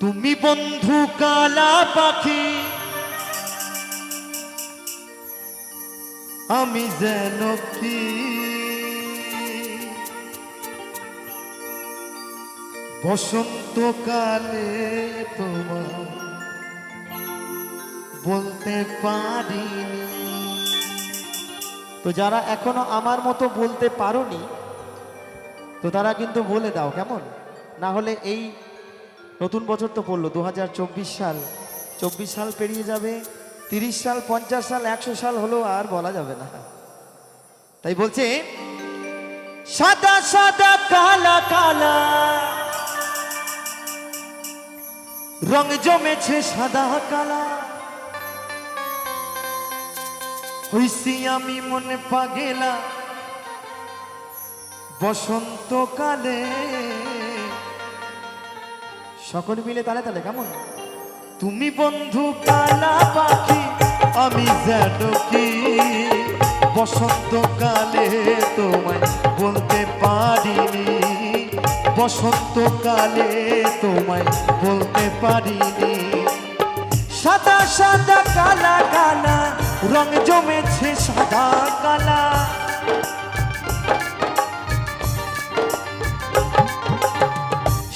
তুমি বন্ধু কালা পাখি, আমি যেন কি? বসন্তকালে তোমার বলতে পারিনি। তো যারা এখনও আমার মতো বলতে পারোনি, তো তারা কিন্তু বলে দাও কেমন? না হলে এই নতুন বছর তো পড়ল দু হাজার চব্বিশ সাল। চব্বিশ সাল পেরিয়ে যাবে, তিরিশ সাল, পঞ্চাশ সাল, একশো সাল হলেও আর বলা যাবে না। তাই বলছে, সাদা সাদা কালা কালা, রং জমেছে সাদা কালা। হইছি আমি মনে পাগেলা, বসন্তকালে। সকল মিলে তালে তালে, কেমন? তুমি বন্ধু কালা পাখি, আমি যেন কি? বসন্তকালে তোমায় বলতে পারিনি বসন্তকালে তোমায় বলতে পারিনি। সাদা সাদা কালা কালা, রং জমেছে সাদা কালা।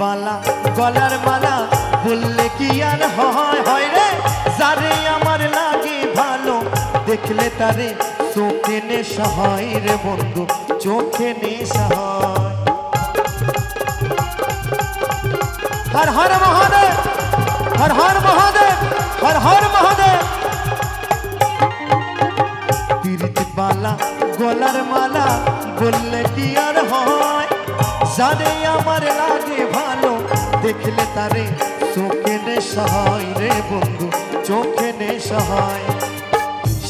বালা, গলার মালা, বললে কি আর হয় হয় রে? যারে আমার লাগে ভালো, দেখলে তারে চোখে নেশা হয় রে বন্ধু, চোখে নেশা হয়। হর হর মহাদেব, হর হর মহাদেব, হর হর মহাদেব। পিরিতি বালা, গলার মালা, বললে কি আর হয়? জানে আমার লাগে দেখলে তারে চোখে নেশা হয় রে বন্ধু, চোখে নেশা হয়।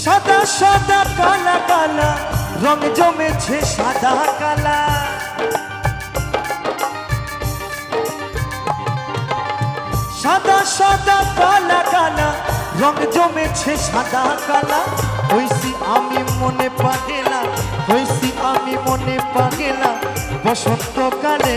সাদা সাদা কালা কালা, রং জমেছে সাদা কালা। সাদা সাদা কালা কালা, রং জমেছে সাদা কালা। হইছি আমি মনে পাগেলা, হইছি আমি মনে পাগেলা, বসন্তকালে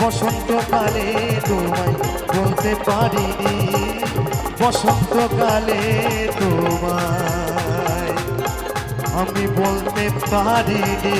বসন্তকালে তোমায় বলতে পারিনি। বসন্তকালে তোমায় আমি বলতে পারিনি।